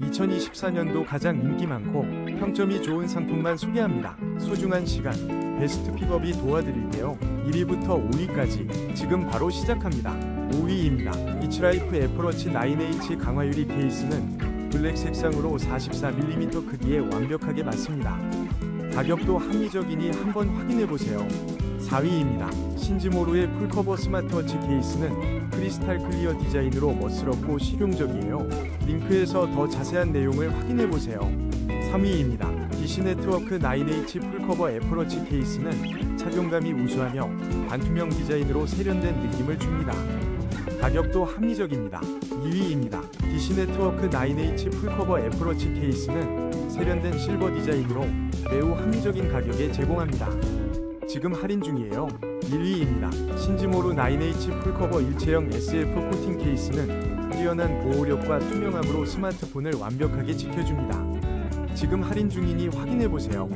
2024년도 가장 인기 많고 평점이 좋은 상품만 소개합니다. 소중한 시간, 베스트 픽업이 도와드릴게요. 1위부터 5위까지 지금 바로 시작합니다. 5위입니다. 이츠라이프 애플워치 9H 강화유리 케이스는 블랙 색상으로 44mm 크기에 완벽하게 맞습니다. 가격도 합리적이니 한번 확인해보세요. 4위입니다. 신즈모루의 풀커버 스마트워치 케이스는 크리스탈 클리어 디자인으로 멋스럽고 실용적이에요. 링크에서 더 자세한 내용을 확인해보세요. 3위입니다. DC 네트워크 9H 풀커버 애플워치 케이스는 착용감이 우수하며 반투명 디자인으로 세련된 느낌을 줍니다. 가격도 합리적입니다. 2위입니다. DC 네트워크 9H 풀커버 애플워치 케이스는 세련된 실버 디자인으로 매우 합리적인 가격에 제공합니다. 지금 할인 중이에요. 1위입니다. 신즈모루 9H 풀커버 일체형 SF 코팅 케이스는 뛰어난 보호력과 투명함으로 스마트폰을 완벽하게 지켜줍니다. 지금 할인 중이니 확인해보세요.